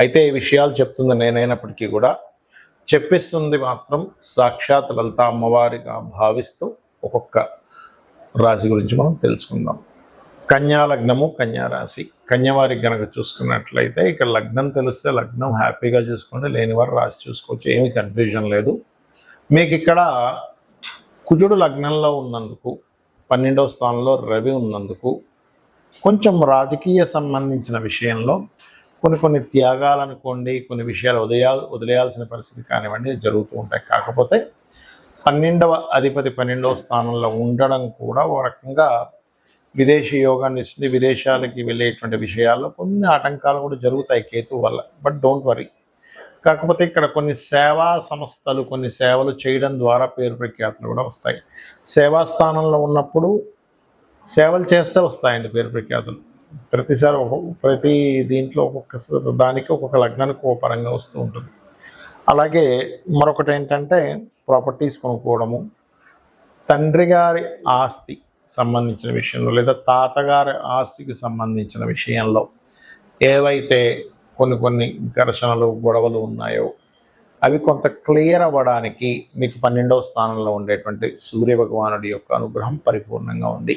అయితే ఈ విషయాలు చెప్తుంది నేనైనప్పటికీ కూడా. చెప్పిస్తుంది మాత్రం సాక్షాత్ లలిత అమ్మవారిగా భావిస్తూ ఒక్కొక్క రాశి గురించి మనం తెలుసుకుందాం. కన్యా లగ్నము కన్యా రాశి. కన్యవారికి గనక చూసుకున్నట్లయితే ఇక్కడ లగ్నం తెలిస్తే లగ్నం హ్యాపీగా చూసుకోండి లేనివారు రాశి చూసుకోవచ్చు ఏమీ కన్ఫ్యూజన్ లేదు. మీకు ఇక్కడ కుజుడు లగ్నంలో ఉన్నందుకు పన్నెండవ స్థానంలో రవి ఉన్నందుకు కొంచెం రాజకీయ సంబంధించిన విషయంలో కొన్ని కొన్ని త్యాగాలు అనుకోండి కొన్ని విషయాలు వదిలేయా వదిలేయాల్సిన పరిస్థితి కానివ్వండి జరుగుతూ ఉంటాయి. కాకపోతే పన్నెండవ అధిపతి పన్నెండవ స్థానంలో ఉండడం కూడా ఒక రకంగా విదేశీ యోగాన్ని ఇస్తుంది విదేశాలకి వెళ్ళేటువంటి విషయాల్లో కొన్ని ఆటంకాలు కూడా జరుగుతాయి కేతు వల్ల. బట్ డోంట్ వరీ కాకపోతే ఇక్కడ కొన్ని సేవా సంస్థలు కొన్ని సేవలు చేయడం ద్వారా పేరు ప్రఖ్యాతులు కూడా వస్తాయి. సేవా స్థానంలో ఉన్నప్పుడు సేవలు చేస్తే వస్తాయండి పేరు ప్రఖ్యాతులు. ప్రతిసారి ఒక్కొక్క ప్రతి దీంట్లో ఒక్కొక్క దానికి ఒక్కొక్క లగ్నానికి ఒక పరంగా వస్తూ ఉంటుంది. అలాగే మరొకటి ఏంటంటే ప్రాపర్టీస్ కొనుక్కోవడము. తండ్రి గారి ఆస్తి సంబంధించిన విషయంలో లేదా తాతగారి ఆస్తికి సంబంధించిన విషయంలో ఏవైతే కొన్ని కొన్ని ఘర్షణలు గొడవలు ఉన్నాయో అవి కొంత క్లియర్ అవ్వడానికి మీకు పన్నెండవ స్థానంలో ఉండేటువంటి సూర్య భగవానుడి యొక్క అనుగ్రహం పరిపూర్ణంగా ఉంది.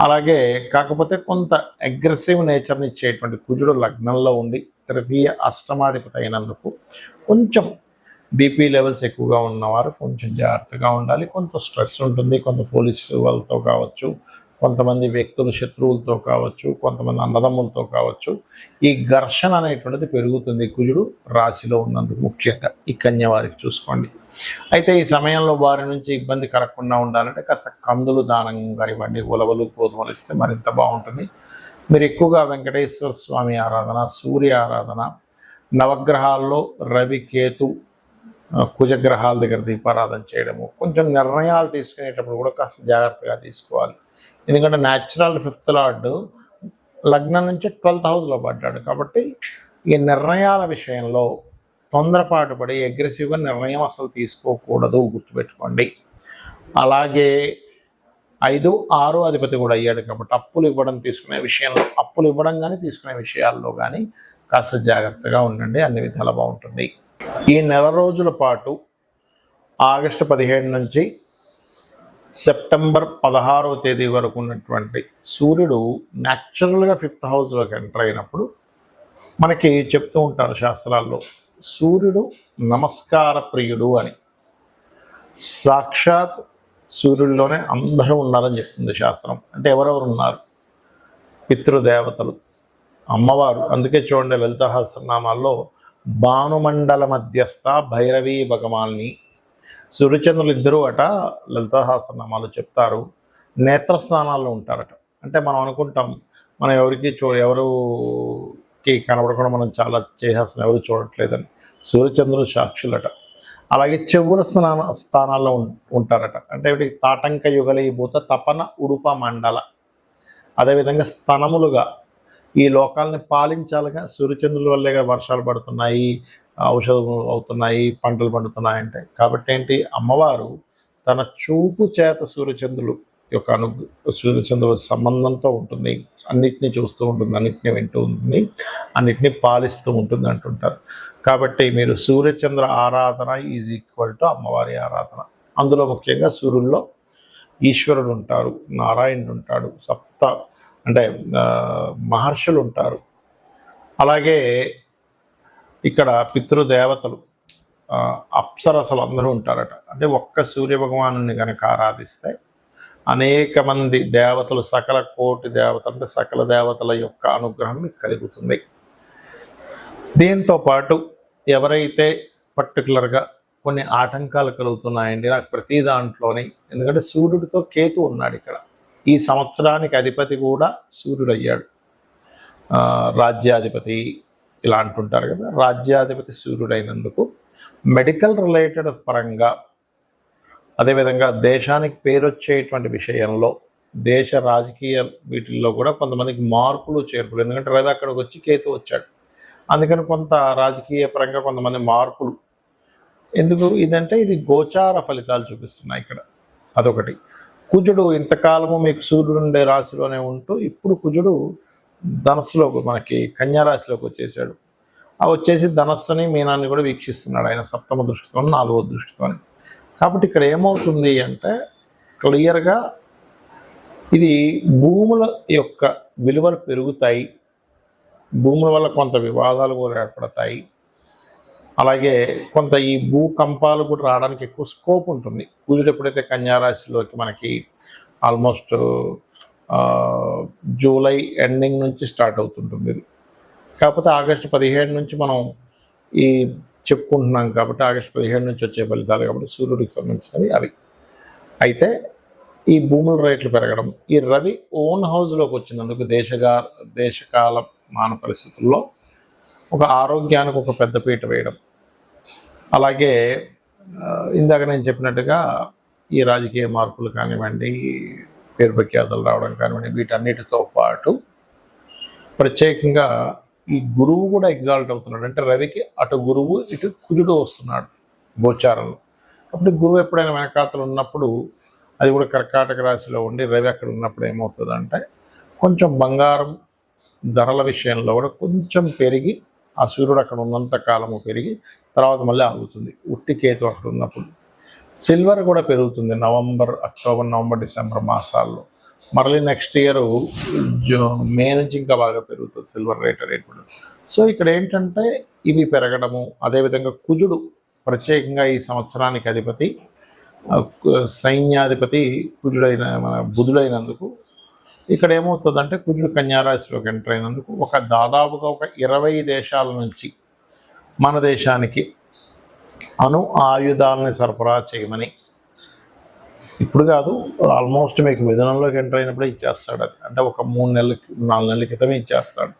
అలాగే కాకపోతే కొంత అగ్రెసివ్ నేచర్ని ఇచ్చేటువంటి కుజుడు లగ్నంలో ఉంది తృతీయ అష్టమాధిపతి అయినందుకు కొంచెం బీపీ లెవెల్స్ ఎక్కువగా ఉన్నవారు కొంచెం జాగ్రత్తగా ఉండాలి. కొంత స్ట్రెస్ ఉంటుంది. కొంత పోలీసు వాళ్ళతో కావచ్చు కొంతమంది వ్యక్తులు శత్రువులతో కావచ్చు కొంతమంది అన్నదమ్ములతో కావచ్చు ఈ ఘర్షణ అనేటువంటిది పెరుగుతుంది కుజుడు రాశిలో ఉన్నందుకు ముఖ్యంగా. ఈ కన్య వారికి చూసుకోండి. అయితే ఈ సమయంలో వారి నుంచి ఇబ్బంది కలగకుండా ఉండాలంటే కాస్త కందులు దానంగా ఇవ్వండి ఉలవలు గోధుమలు ఇస్తే మరింత బాగుంటుంది. మీరు ఎక్కువగా వెంకటేశ్వర స్వామి ఆరాధన సూర్య ఆరాధన నవగ్రహాల్లో రవి కేతు కుజగ్రహాల దగ్గర దీపారాధన చేయడము కొంచెం నిర్ణయాలు తీసుకునేటప్పుడు కూడా కాస్త జాగ్రత్తగా తీసుకోవాలి. ఎందుకంటే న్యాచురల్ ఫిఫ్త్ లార్డ్ లగ్నం నుంచి ట్వెల్త్ హౌస్లో పడ్డాడు కాబట్టి ఈ నిర్ణయాల విషయంలో తొందరపాటు పడి అగ్రెసివ్గా నిర్ణయం అసలు తీసుకోకూడదు గుర్తుపెట్టుకోండి. అలాగే ఐదు ఆరు అధిపతి కూడా అయ్యాడు కాబట్టి అప్పులు ఇవ్వడం తీసుకునే విషయంలో అప్పులు ఇవ్వడం కానీ తీసుకునే విషయాల్లో కానీ కాస్త జాగ్రత్తగా ఉండండి అన్ని విధాలు బాగుంటుంది. ఈ నెల రోజుల పాటు ఆగస్టు పదిహేడు నుంచి సెప్టెంబర్ పదహారవ తేదీ వరకు ఉన్నటువంటి సూర్యుడు న్యాచురల్గా ఫిఫ్త్ హౌస్లోకి ఎంటర్ అయినప్పుడు మనకి చెప్తూ ఉంటారు శాస్త్రాల్లో సూర్యుడు నమస్కార ప్రియుడు అని. సాక్షాత్ సూర్యుడిలోనే అందరూ ఉన్నారని చెప్తుంది శాస్త్రం. అంటే ఎవరెవరు ఉన్నారు? పితృదేవతలు అమ్మవారు. అందుకే చూడండి లలిత సహస్రనామాల్లో భానుమండల మధ్యస్థ భైరవీ భగవాన్ని సూర్యచంద్రులు ఇద్దరూ అట లలిత సహస్రనామాలు చెప్తారు. నేత్రస్థానాల్లో ఉంటారట. అంటే మనం అనుకుంటాం మనం ఎవరికి చూ ఎవరుకి కనబడకుండా మనం చాలా చేసేస్తున్నాం ఎవరు చూడట్లేదని. సూర్యచంద్రులు సాక్షులట. అలాగే చెవుల స్నాన స్థానాల్లో ఉంటారట. అంటే వీటికి తాటంక యుగలీభూత తపన ఉడుప మండల. అదేవిధంగా స్థనములుగా ఈ లోకాలని పాలించాలిగా. సూర్యచంద్రుల వల్లేగా వర్షాలు పడుతున్నాయి. ఔషధం అవుతున్నాయి పంటలు పండుతున్నాయంటే. కాబట్టి ఏంటి అమ్మవారు తన చూపు చేత సూర్యచంద్రులు యొక్క అను సూర్యచంద్రుల సంబంధంతో ఉంటుంది. అన్నిటినీ చూస్తూ ఉంటుంది అన్నిటినీ వింటూ ఉంటుంది అన్నిటినీ పాలిస్తూ ఉంటుంది అంటుంటారు. కాబట్టి మీరు సూర్యచంద్ర ఆరాధన ఈజ్ ఈక్వల్ టు అమ్మవారి ఆరాధన. అందులో ముఖ్యంగా సూర్యుల్లో ఈశ్వరుడు ఉంటారు నారాయణుడు ఉంటాడు సప్త అంటే మహర్షులు ఉంటారు. అలాగే ఇక్కడ పితృదేవతలు అప్సరసలు అందరూ ఉంటారట. అంటే ఒక్క సూర్య భగవానుని కనుక ఆరాధిస్తే అనేక మంది దేవతలు సకల కోటి దేవతలు అంటే సకల దేవతల యొక్క అనుగ్రహం మీకు కలుగుతుంది. దీంతో పాటు ఎవరైతే పర్టికులర్గా కొన్ని ఆటంకాలు కలుగుతున్నాయండి నాకు ప్రతి దాంట్లోని ఎందుకంటే సూర్యుడితో కేతు ఉన్నాడు ఇక్కడ. ఈ సంవత్సరానికి అధిపతి కూడా సూర్యుడు అయ్యాడు రాజ్యాధిపతి ఇలా అంటుంటారు కదా రాజ్యాధిపతి సూర్యుడైనందుకు మెడికల్ రిలేటెడ్ పరంగా అదేవిధంగా దేశానికి పేరు వచ్చేటువంటి విషయంలో దేశ రాజకీయ వీటిల్లో కూడా కొంతమందికి మార్పులు చేర్పులు. ఎందుకంటే రవి అక్కడికి వచ్చి కేతు వచ్చాడు. అందుకని కొంత రాజకీయ పరంగా కొంతమంది మార్పులు. ఎందుకు? ఇదంటే ఇది గోచార ఫలితాలు చూపిస్తున్నాయి ఇక్కడ. అదొకటి. కుజుడు ఇంతకాలము మీకు సూర్యుడు ఉండే రాశిలోనే ఉంటూ ఇప్పుడు కుజుడు ధనస్సులోకి మనకి కన్యారాశిలోకి వచ్చేసాడు. ఆ వచ్చేసి ధనస్సుని మీనాన్ని కూడా వీక్షిస్తున్నాడు ఆయన సప్తమ దృష్టితో నాలుగో దృష్టితో కాబట్టి ఇక్కడ ఏమవుతుంది అంటే క్లియర్గా ఇది భూముల యొక్క విలువలు పెరుగుతాయి. భూముల వల్ల కొంత వివాదాలు కూడా ఏర్పడతాయి. అలాగే కొంత ఈ భూకంపాలు కూడా రావడానికి ఎక్కువ స్కోప్ ఉంటుంది. పూజలు ఎప్పుడైతే కన్యారాశిలోకి మనకి ఆల్మోస్ట్ జూలై ఎండింగ్ నుంచి స్టార్ట్ అవుతుంటుంది కాకపోతే ఆగస్టు పదిహేడు నుంచి మనం ఈ చెప్పుకుంటున్నాం కాబట్టి ఆగస్టు పదిహేడు నుంచి వచ్చే ఫలితాలు కాబట్టి సూర్యుడికి సంబంధించినవి అవి. అయితే ఈ భూముల రేట్లు పెరగడం ఈ రవి ఓన్ హౌస్లోకి వచ్చినందుకు దేశగా దేశకాల మాన పరిస్థితుల్లో ఒక ఆరోగ్యానికి ఒక పెద్దపీట వేయడం. అలాగే ఇందాక నేను చెప్పినట్టుగా ఈ రాజకీయ మార్పులు కానివ్వండి పేరు ప్రఖ్యాతలు రావడం కానివ్వండి వీటన్నిటితో పాటు ప్రత్యేకంగా ఈ గురువు కూడా ఎగ్జాల్ట్ అవుతున్నాడు. అంటే రవికి అటు గురువు ఇటు కుజుడు వస్తున్నాడు గోచారంలో. అప్పుడు గురువు ఎప్పుడైనా వెనకాతలు ఉన్నప్పుడు అది కూడా కర్కాటక రాశిలో ఉండి రవి అక్కడ ఉన్నప్పుడు ఏమవుతుందంటే కొంచెం బంగారం ధరల విషయంలో కూడా కొంచెం పెరిగి ఆ సూర్యుడు అక్కడ ఉన్నంత కాలము పెరిగి తర్వాత మళ్ళీ ఆగుతుంది. ఉట్టి కేతు అక్కడ ఉన్నప్పుడు. సిల్వర్ కూడా పెరుగుతుంది. నవంబర్ అక్టోబర్ నవంబర్ డిసెంబర్ మాసాల్లో. మరలి నెక్స్ట్ ఇయర్ జూ మే నుంచి ఇంకా బాగా పెరుగుతుంది. సిల్వర్ రేట్ రేట్ కూడా. సో ఇక్కడ ఏంటంటే ఇవి పెరగడము. అదేవిధంగా కుజుడు ప్రత్యేకంగా ఈ సంవత్సరానికి అధిపతి. సైన్యాధిపతి కుజుడైన మన బుధుడైనందుకు. ఇక్కడ ఏమవుతుందంటే కుజుడు కన్యారాశిలోకి ఎంటర్ అయినందుకు ఒక దాదాపుగా ఒక ఇరవై దేశాల నుంచి మన దేశానికి అణు ఆయుధాలని సరఫరా చేయమని. ఇప్పుడు కాదు ఆల్మోస్ట్ మీకు విధానంలోకి ఎంటర్ అయినప్పుడే ఇచ్చేస్తాడు అది. అంటే ఒక మూడు నెలల నాలుగు నెలల క్రితమే ఇచ్చేస్తాడు.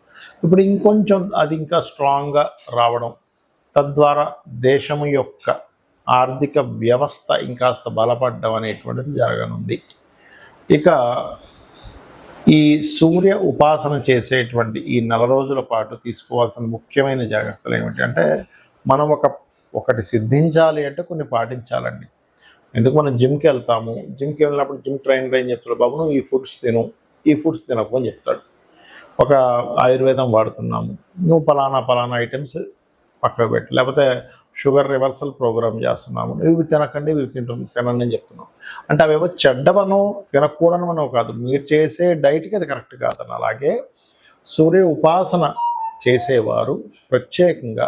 ఇప్పుడు ఇంకొంచెం అది ఇంకా స్ట్రాంగ్గా రావడం తద్వారా దేశం యొక్క ఆర్థిక వ్యవస్థ ఇంకాస్త బలపడడం అనేటువంటిది జరగనుంది. ఇక ఈ సూర్య ఉపాసన చేసేటువంటి ఈ నెల రోజుల పాటు తీసుకోవాల్సిన ముఖ్యమైన జాగ్రత్తలు ఏమిటి అంటే మనం ఒక ఒకటి సిద్ధించాలి అంటే కొన్ని పాటించాలండి. ఎందుకు మనం జిమ్కి వెళ్తాము జిమ్కి వెళ్ళినప్పుడు జిమ్ ట్రైనర్ ఏం చెప్తాడు బాబు నువ్వు ఈ ఫుడ్స్ తిను ఈ ఫుడ్స్ తినకు అని చెప్తాడు. ఒక ఆయుర్వేదం వాడుతున్నాము నువ్వు పలానా పలానా ఐటమ్స్ పక్కకు పెట్టి లేకపోతే షుగర్ రివర్సల్ ప్రోగ్రామ్ చేస్తున్నాము ఇవి తినకండి ఇవి తింటుంది తినండి అని చెప్తున్నాం. అంటే అవేవో తినకూడను మనం కాదు మీరు చేసే డైట్కి అది కరెక్ట్ కాదని అలాగే సూర్య ఉపాసన చేసేవారు ప్రత్యేకంగా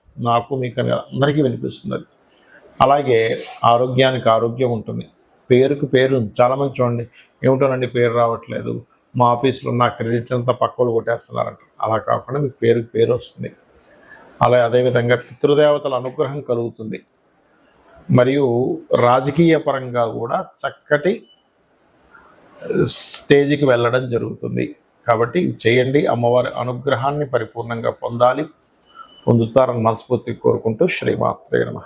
నాకు మీకు అందరికీ వినిపిస్తుంది అది అలాగే ఆరోగ్యానికి ఆరోగ్యం ఉంటుంది. పేరుకు పేరు చాలామంది చూడండి ఏమిటోనండి పేరు రావట్లేదు. మా ఆఫీస్లో నా క్రెడిట్ అంతా పక్కలు కొట్టేస్తున్నారంట. అలా కాకుండా మీకు పేరుకి పేరు వస్తుంది. అలా అదేవిధంగా పితృదేవతల అనుగ్రహం కలుగుతుంది. మరియు రాజకీయ పరంగా కూడా చక్కటి స్టేజ్కి వెళ్ళడం జరుగుతుంది. కాబట్టి చేయండి అమ్మవారి అనుగ్రహాన్ని పరిపూర్ణంగా పొందాలి. పొందుతారని మనస్ఫూర్తి కోరుకుంటూ శ్రీమాత్రే నమ.